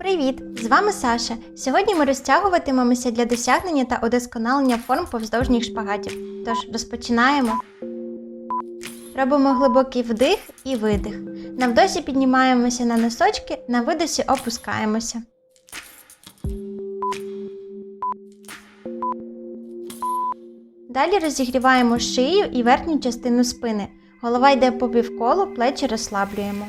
Привіт! З вами Саша. Сьогодні ми розтягуватимемося для досягнення та удосконалення форм повздовжніх шпагатів. Тож розпочинаємо. Робимо глибокий вдих і видих. На вдосі піднімаємося на носочки, на видосі опускаємося. Далі розігріваємо шию і верхню частину спини. Голова йде по півколу, плечі розслаблюємо.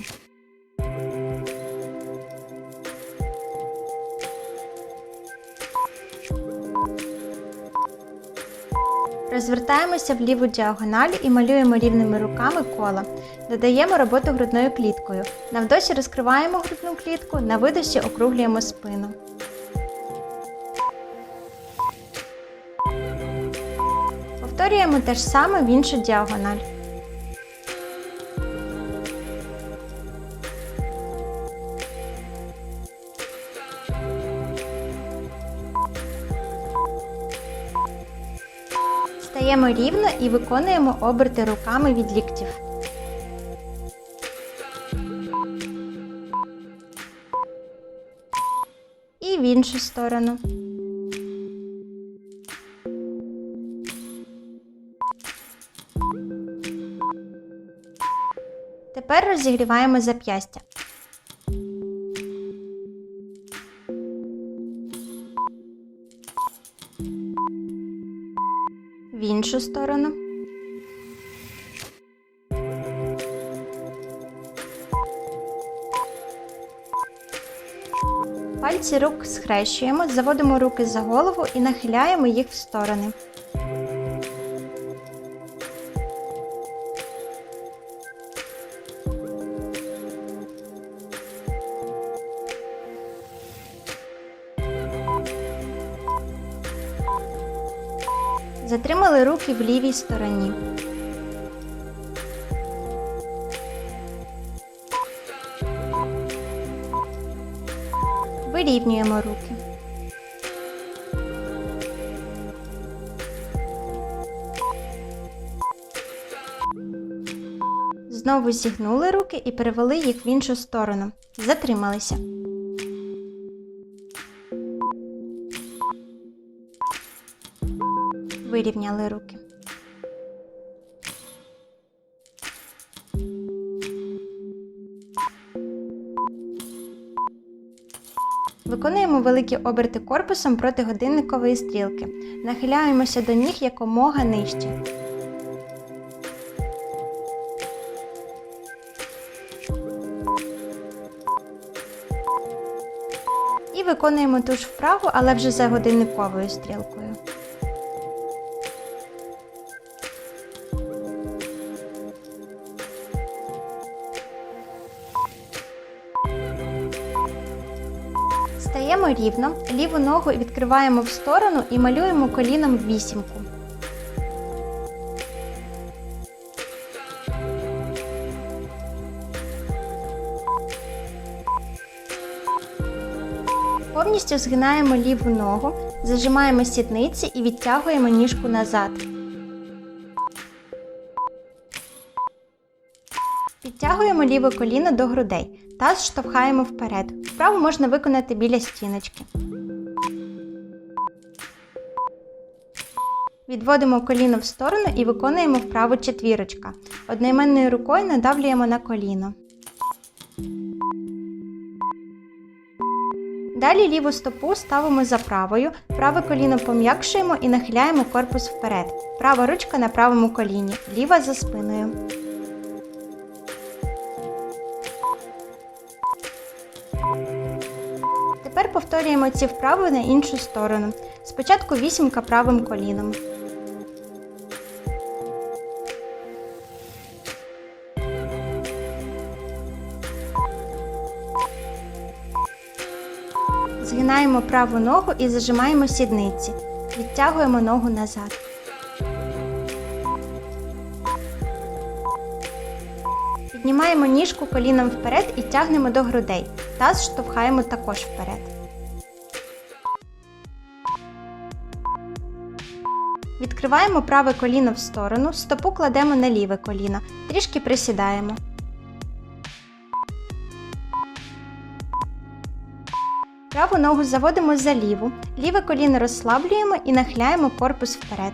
Розвертаємося в ліву діагональ і малюємо рівними руками кола. Додаємо роботу грудною кліткою. На вдосі розкриваємо грудну клітку, на видосі округлюємо спину. Повторюємо те ж саме в іншу діагональ. Стаємо рівно і виконуємо оберти руками від ліктів. І в іншу сторону. Тепер розігріваємо зап'ястя. Іншу сторону. Пальці рук схрещуємо, заводимо руки за голову і нахиляємо їх в сторони. Руки в лівій стороні. Вирівнюємо руки. Знову зігнули руки і перевели їх в іншу сторону. Затрималися. Вирівняли руки. Виконуємо великі оберти корпусом проти годинникової стрілки. Нахиляємося до ніг якомога нижче. І виконуємо ту ж вправу, але вже за годинниковою стрілкою. Рівно, ліву ногу відкриваємо в сторону і малюємо коліном вісімку. Повністю згинаємо ліву ногу, зажимаємо сідниці і відтягуємо ніжку назад. Підтягуємо ліве коліно до грудей. Таз штовхаємо вперед. Вправу можна виконати біля стіночки. Відводимо коліно в сторону і виконуємо вправу четвірочка. Одноіменною рукою надавлюємо на коліно. Далі ліву стопу ставимо за правою, праве коліно пом'якшуємо і нахиляємо корпус вперед. Права ручка на правому коліні, ліва за спиною. Тепер повторюємо ці вправи на іншу сторону. Спочатку вісімка правим коліном. Згинаємо праву ногу і зажимаємо сідниці. Відтягуємо ногу назад. Піднімаємо ніжку коліном вперед і тягнемо до грудей. Таз штовхаємо також вперед. Відкриваємо праве коліно в сторону, стопу кладемо на ліве коліно, трішки присідаємо. Праву ногу заводимо за ліву, ліве коліно розслаблюємо і нахиляємо корпус вперед.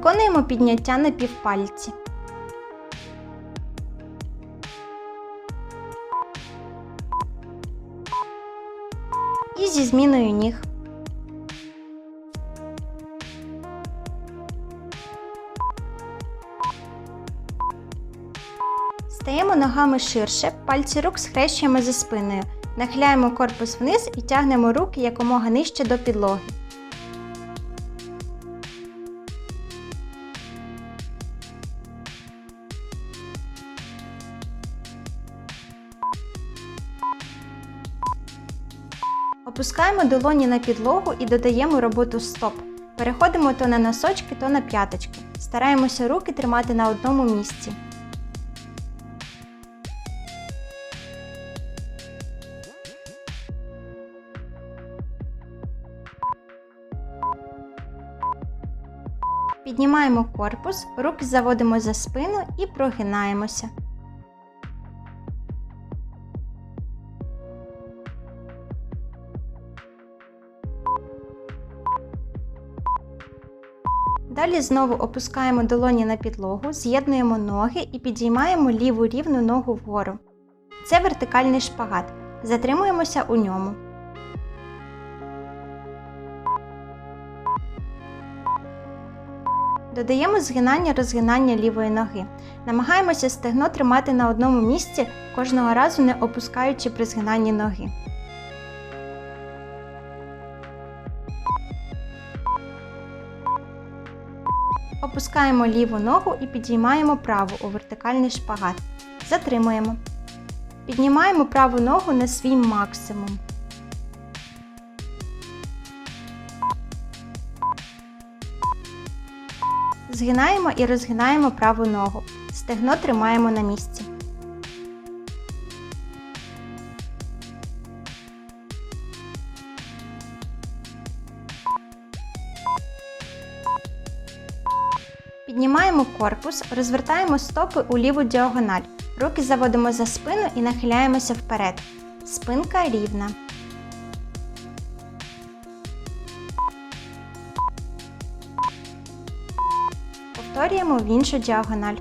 Виконуємо підняття на півпальці. І зі зміною ніг. Стаємо ногами ширше, пальці рук схрещуємо за спиною. Нахиляємо корпус вниз і тягнемо руки якомога нижче до підлоги. Опускаємо долоні на підлогу і додаємо роботу стоп. Переходимо то на носочки, то на п'яточки. Стараємося руки тримати на одному місці. Піднімаємо корпус, руки заводимо за спину і прогинаємося. Далі знову опускаємо долоні на підлогу, з'єднуємо ноги і підіймаємо ліву рівну ногу вгору. Це вертикальний шпагат. Затримуємося у ньому. Додаємо згинання розгинання лівої ноги. Намагаємося стегно тримати на одному місці, кожного разу не опускаючи при згинанні ноги. Опускаємо ліву ногу і підіймаємо праву у вертикальний шпагат. Затримуємо. Піднімаємо праву ногу на свій максимум. Згинаємо і розгинаємо праву ногу. Стегно тримаємо на місці. Корпус, розвертаємо стопи у ліву діагональ. Руки заводимо за спину і нахиляємося вперед. Спинка рівна. Повторюємо в іншу діагональ.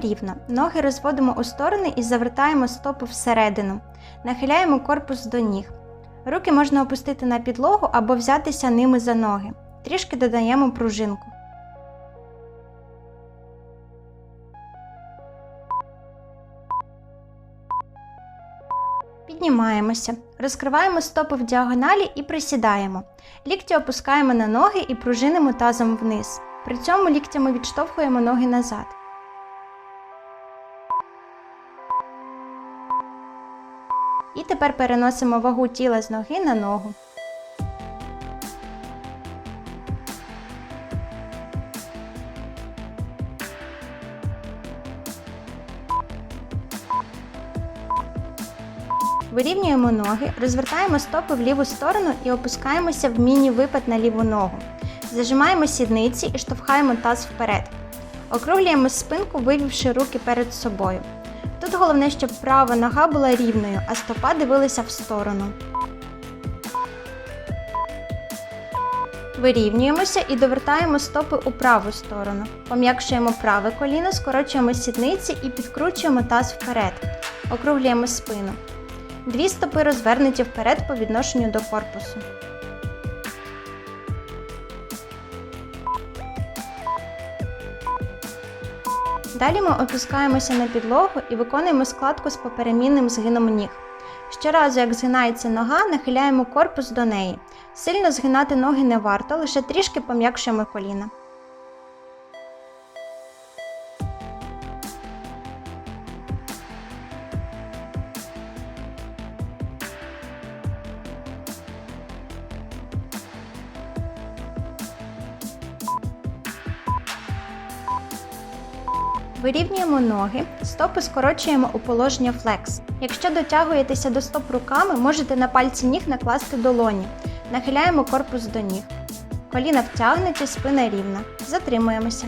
Рівно, ноги розводимо у сторони і завертаємо стопу всередину. Нахиляємо корпус до ніг. Руки можна опустити на підлогу або взятися ними за ноги. Трішки додаємо пружинку. Піднімаємося, розкриваємо стопи в діагоналі і присідаємо. Лікті опускаємо на ноги і пружинимо тазом вниз. При цьому ліктями відштовхуємо ноги назад. Тепер переносимо вагу тіла з ноги на ногу. Вирівнюємо ноги, розвертаємо стопи в ліву сторону і опускаємося в міні-випад на ліву ногу. Зажимаємо сідниці і штовхаємо таз вперед. Округлюємо спинку, вивівши руки перед собою. Тут головне, щоб права нога була рівною, а стопа дивилася в сторону. Вирівнюємося і довертаємо стопи у праву сторону. Пом'якшуємо праве коліно, скорочуємо сідниці і підкручуємо таз вперед. Округлюємо спину. Дві стопи розвернуті вперед по відношенню до корпусу. Далі ми опускаємося на підлогу і виконуємо складку з поперемінним згином ніг. Щоразу, як згинається нога, нахиляємо корпус до неї. Сильно згинати ноги не варто, лише трішки пом'якшуємо коліна. Вирівнюємо ноги, стопи скорочуємо у положення флекс. Якщо дотягуєтеся до стоп руками, можете на пальці ніг накласти долоні. Нахиляємо корпус до ніг. Коліна втягнуті, спина рівна. Затримуємося.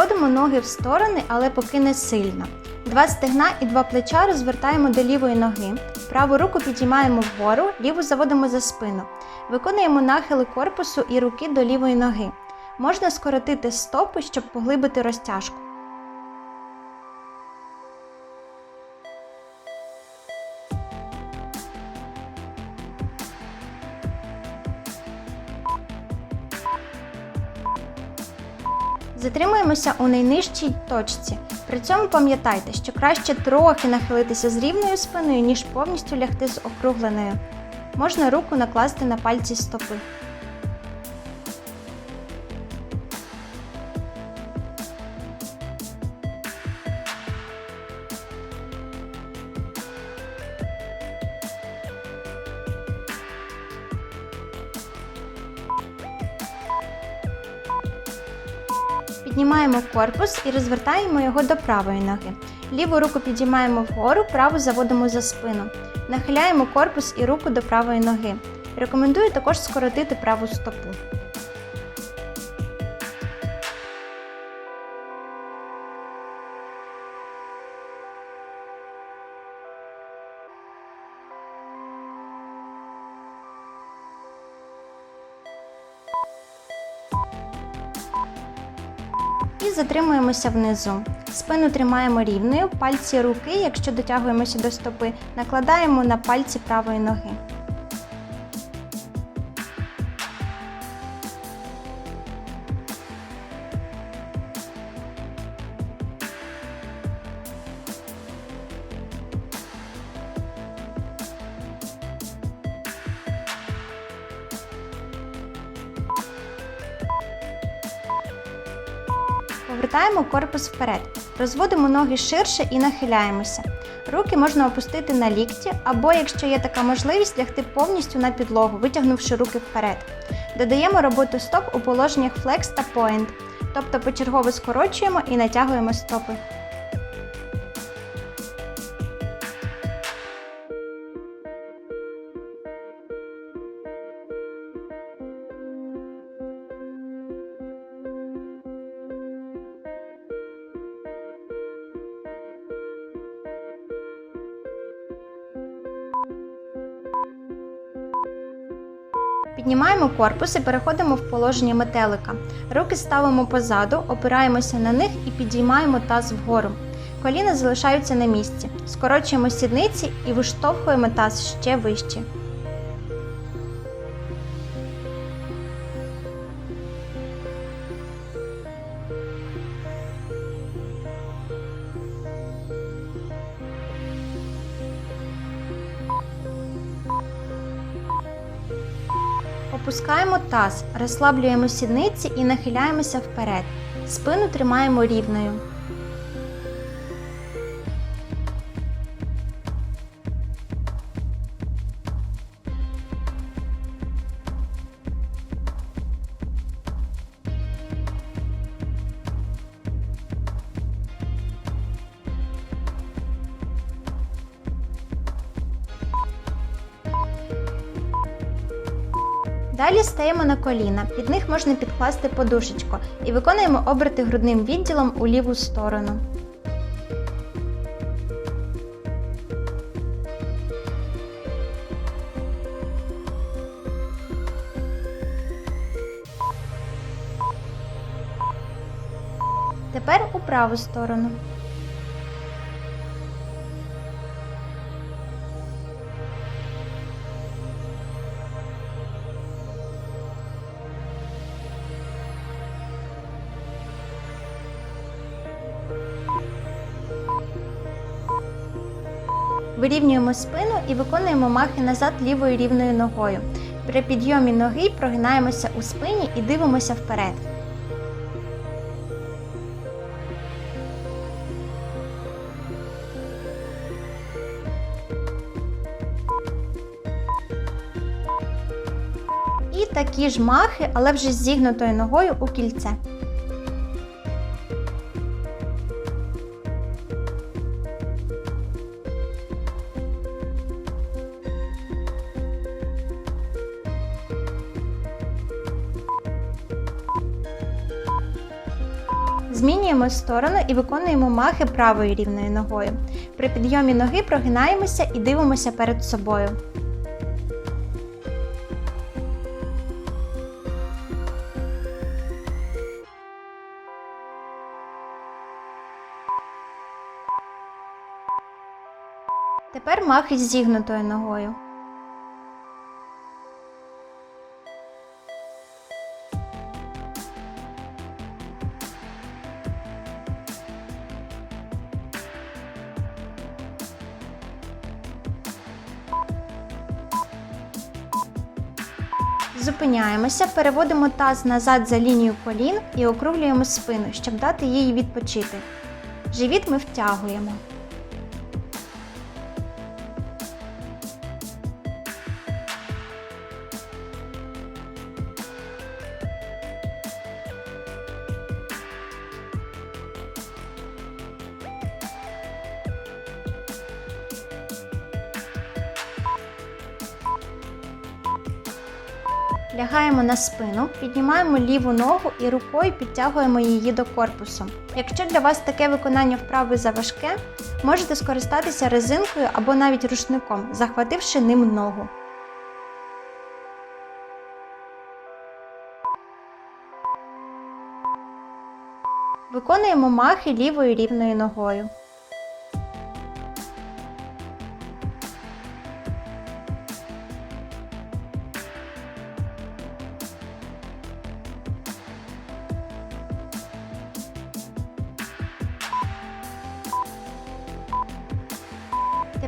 Розводимо ноги в сторони, але поки не сильно. Два стегна і два плеча розвертаємо до лівої ноги. Праву руку підіймаємо вгору, ліву заводимо за спину. Виконуємо нахили корпусу і руки до лівої ноги. Можна скоротити стопи, щоб поглибити розтяжку. Затримуємося у найнижчій точці. При цьому пам'ятайте, що краще трохи нахилитися з рівною спиною, ніж повністю лягти з округленою. Можна руку накласти на пальці стопи. Корпус і розвертаємо його до правої ноги. Ліву руку підіймаємо вгору, праву заводимо за спину. Нахиляємо корпус і руку до правої ноги. Рекомендую також скоротити праву стопу. Затримуємося внизу. Спину тримаємо рівною, пальці руки, якщо дотягуємося до стопи, накладаємо на пальці правої ноги. Корпус вперед. Розводимо ноги ширше і нахиляємося. Руки можна опустити на лікті, або, якщо є така можливість, лягти повністю на підлогу, витягнувши руки вперед. Додаємо роботу стоп у положеннях flex та point, тобто почергово скорочуємо і натягуємо стопи. Піднімаємо корпус і переходимо в положення метелика. Руки ставимо позаду, опираємося на них і підіймаємо таз вгору. Коліна залишаються на місці. Скорочуємо сідниці і виштовхуємо таз ще вище. Опускаємо таз, розслаблюємо сідниці і нахиляємося вперед. Спину тримаємо рівною. На коліна, під них можна підкласти подушечку і виконуємо оберти грудним відділом у ліву сторону. Тепер у праву сторону. Вирівнюємо спину і виконуємо махи назад лівою рівною ногою. При підйомі ноги прогинаємося у спині і дивимося вперед. І такі ж махи, але вже з зігнутою ногою у кільце. Змінюємо сторону і виконуємо махи правою рівною ногою. При підйомі ноги прогинаємося і дивимося перед собою. Тепер махи зігнутою ногою. Зупиняємося, переводимо таз назад за лінію колін і округлюємо спину, щоб дати їй відпочити. Живіт ми втягуємо. На спину, піднімаємо ліву ногу і рукою підтягуємо її до корпусу. Якщо для вас таке виконання вправи заважке, можете скористатися резинкою або навіть рушником, захвативши ним ногу. Виконуємо махи лівою рівною ногою.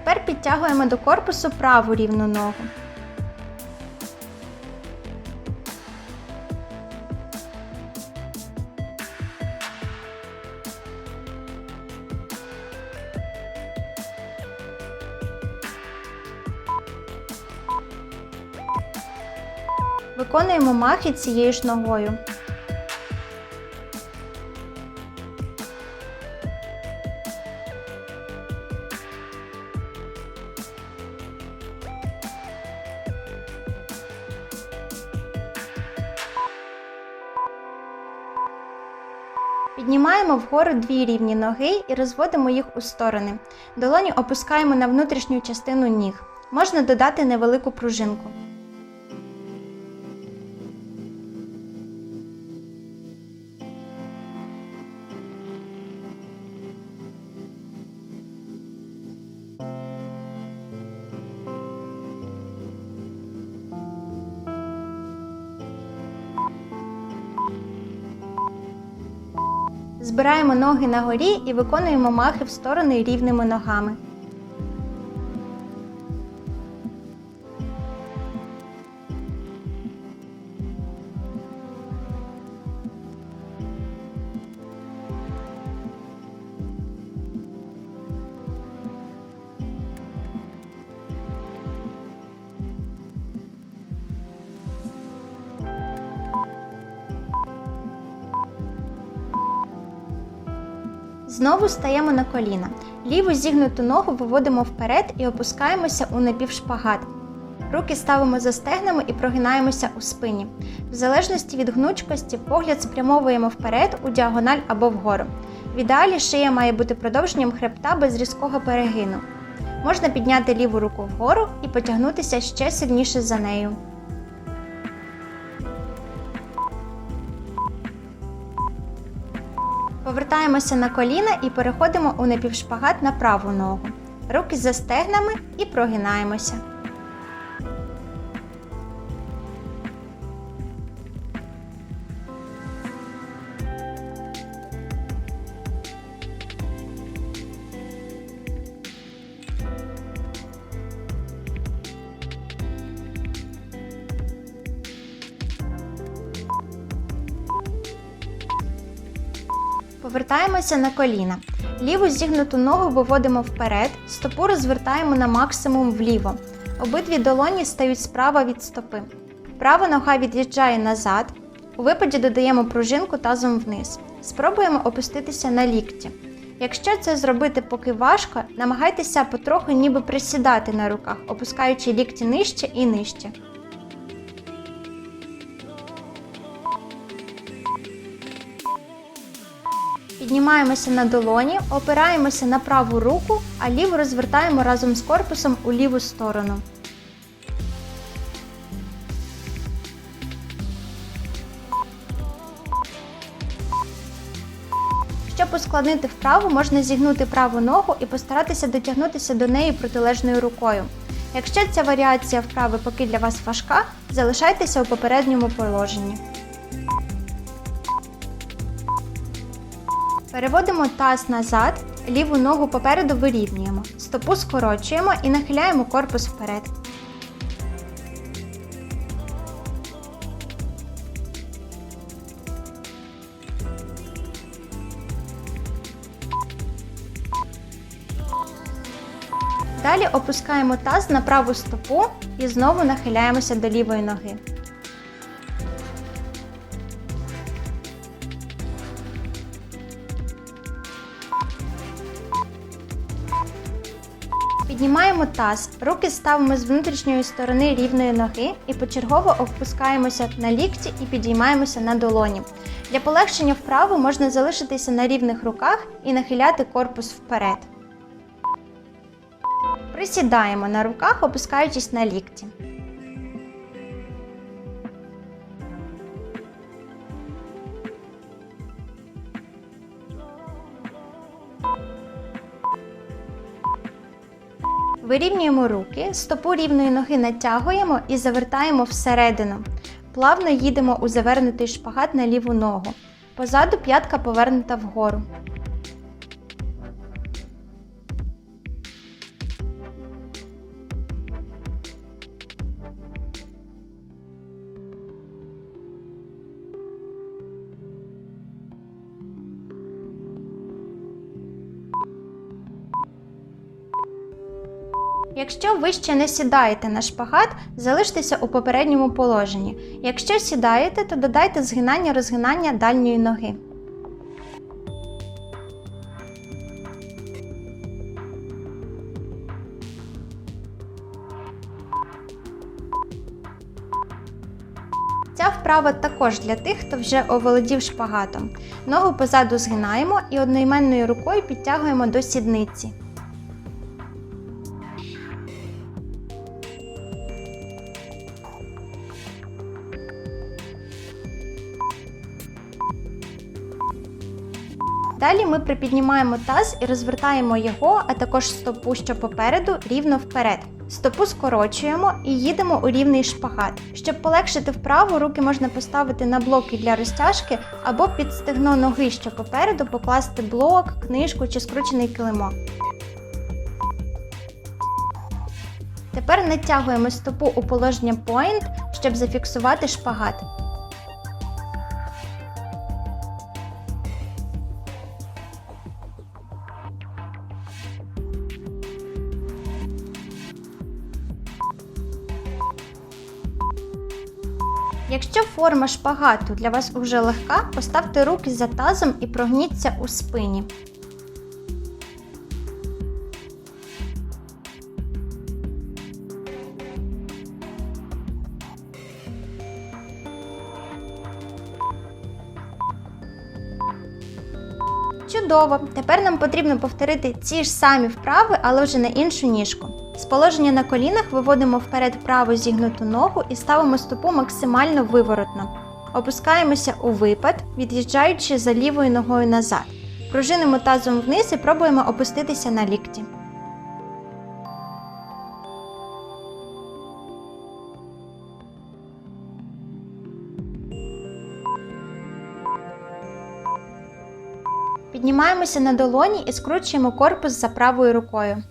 Тепер підтягуємо до корпусу праву рівну ногу. Виконуємо махи цією ж ногою. Піднімаємо вгору дві рівні ноги і розводимо їх у сторони. Долоні опускаємо на внутрішню частину ніг. Можна додати невелику пружинку. Збираємо ноги на горі і виконуємо махи в сторони рівними ногами. Знову стаємо на коліна. Ліву зігнуту ногу виводимо вперед і опускаємося у напівшпагат. Руки ставимо за стегнами і прогинаємося у спині. В залежності від гнучкості погляд спрямовуємо вперед у діагональ або вгору. В ідеалі шия має бути продовженням хребта без різкого перегину. Можна підняти ліву руку вгору і потягнутися ще сильніше за нею. Повертаємося на коліна і переходимо у напівшпагат на праву ногу. Руки за стегнами і прогинаємося. Повертаємося на коліна. Ліву зігнуту ногу виводимо вперед, стопу розвертаємо на максимум вліво. Обидві долоні стають справа від стопи. Права нога від'їжджає назад. У випаді додаємо пружинку тазом вниз. Спробуємо опуститися на лікті. Якщо це зробити поки важко, намагайтеся потроху ніби присідати на руках, опускаючи лікті нижче і нижче. Піднімаємося на долоні, опираємося на праву руку, а ліву розвертаємо разом з корпусом у ліву сторону. Щоб ускладнити вправу, можна зігнути праву ногу і постаратися дотягнутися до неї протилежною рукою. Якщо ця варіація вправи поки для вас важка, залишайтеся у попередньому положенні. Переводимо таз назад, ліву ногу попереду вирівнюємо, стопу скорочуємо і нахиляємо корпус вперед. Далі опускаємо таз на праву стопу і знову нахиляємося до лівої ноги. Піднімаємо таз, руки ставимо з внутрішньої сторони рівної ноги і почергово опускаємося на лікті і підіймаємося на долоні. Для полегшення вправи можна залишитися на рівних руках і нахиляти корпус вперед. Присідаємо на руках, опускаючись на лікті. Вирівнюємо руки, стопу рівної ноги натягуємо і завертаємо всередину. Плавно їдемо у завернутий шпагат на ліву ногу. Позаду п'ятка повернута вгору. Якщо ви ще не сідаєте на шпагат, залиштеся у попередньому положенні. Якщо сідаєте, то додайте згинання розгинання дальньої ноги. Ця вправа також для тих, хто вже оволодів шпагатом. Ногу позаду згинаємо і одноіменною рукою підтягуємо до сідниці. Далі ми припіднімаємо таз і розвертаємо його, а також стопу, що попереду, рівно вперед. Стопу скорочуємо і їдемо у рівний шпагат. Щоб полегшити вправу, руки можна поставити на блоки для розтяжки або під стегно ноги, що попереду покласти блок, книжку чи скручений килимок. Тепер натягуємо стопу у положення point, щоб зафіксувати шпагат. Форма шпагату для вас уже легка, поставте руки за тазом і прогніться у спині. Чудово! Тепер нам потрібно повторити ці ж самі вправи, але вже на іншу ніжку. З положення на колінах виводимо вперед праву зігнуту ногу і ставимо стопу максимально виворотно. Опускаємося у випад, від'їжджаючи за лівою ногою назад. Пружинимо тазом вниз і пробуємо опуститися на лікті. Піднімаємося на долоні і скручуємо корпус за правою рукою.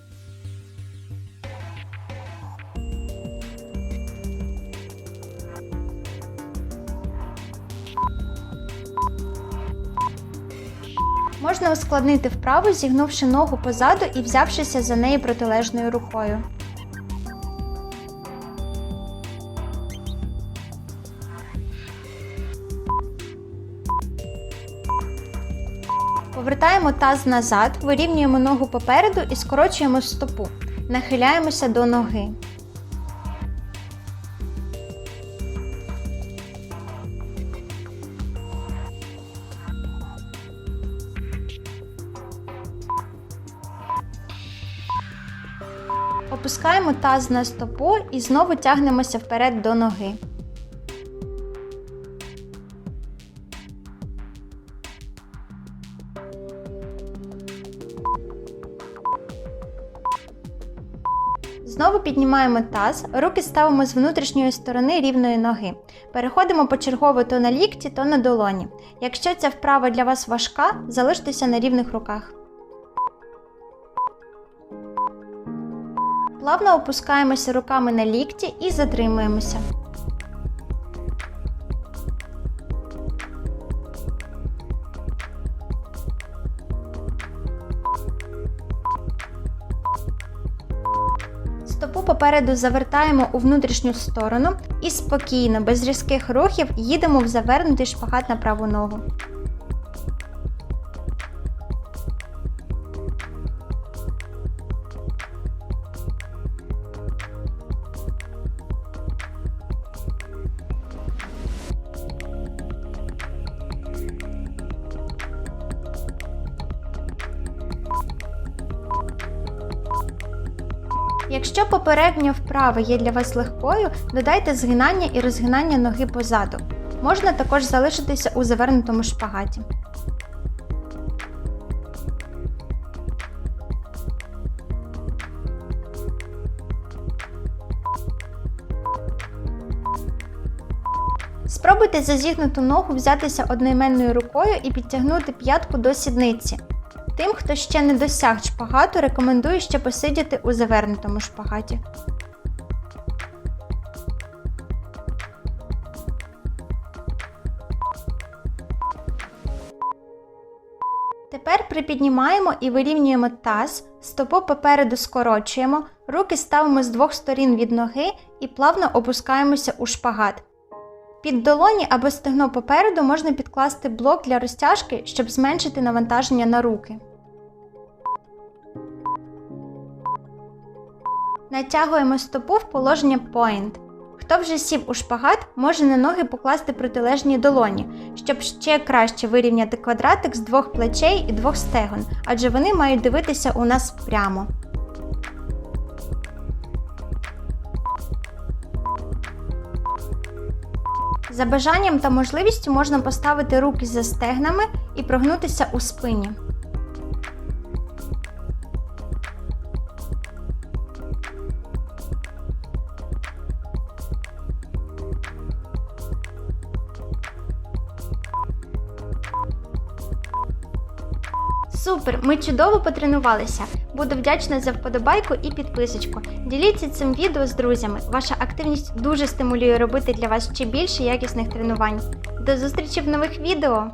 Можна ускладнити вправу, зігнувши ногу позаду і взявшися за неї протилежною рукою. Повертаємо таз назад, вирівнюємо ногу попереду і скорочуємо стопу. Нахиляємося до ноги. Опускаємо таз на стопу і знову тягнемося вперед до ноги. Знову піднімаємо таз, руки ставимо з внутрішньої сторони рівної ноги. Переходимо почергово то на лікті, то на долоні. Якщо ця вправа для вас важка, залиштеся на рівних руках. Плавно опускаємося руками на лікті і затримуємося. Стопу попереду завертаємо у внутрішню сторону і спокійно, без різких рухів, їдемо в завернутий шпагат на праву ногу. Попередня вправа є для вас легкою, додайте згинання і розгинання ноги позаду. Можна також залишитися у завернутому шпагаті. Спробуйте за зігнуту ногу взятися одноіменною рукою і підтягнути п'ятку до сідниці. Тим, хто ще не досяг шпагату, рекомендую ще посидіти у завернутому шпагаті. Тепер припіднімаємо і вирівнюємо таз, стопу попереду скорочуємо, руки ставимо з двох сторін від ноги і плавно опускаємося у шпагат. Під долоні або стегно попереду можна підкласти блок для розтяжки, щоб зменшити навантаження на руки. Натягуємо стопу в положення point. Хто вже сів у шпагат, може на ноги покласти протилежні долоні, щоб ще краще вирівняти квадратик з двох плечей і двох стегон, адже вони мають дивитися у нас прямо. За бажанням та можливістю можна поставити руки за стегнами і прогнутися у спині. Супер! Ми чудово потренувалися. Буду вдячна за вподобайку і підписочку. Діліться цим відео з друзями. Ваша активність дуже стимулює робити для вас ще більше якісних тренувань. До зустрічі в нових відео!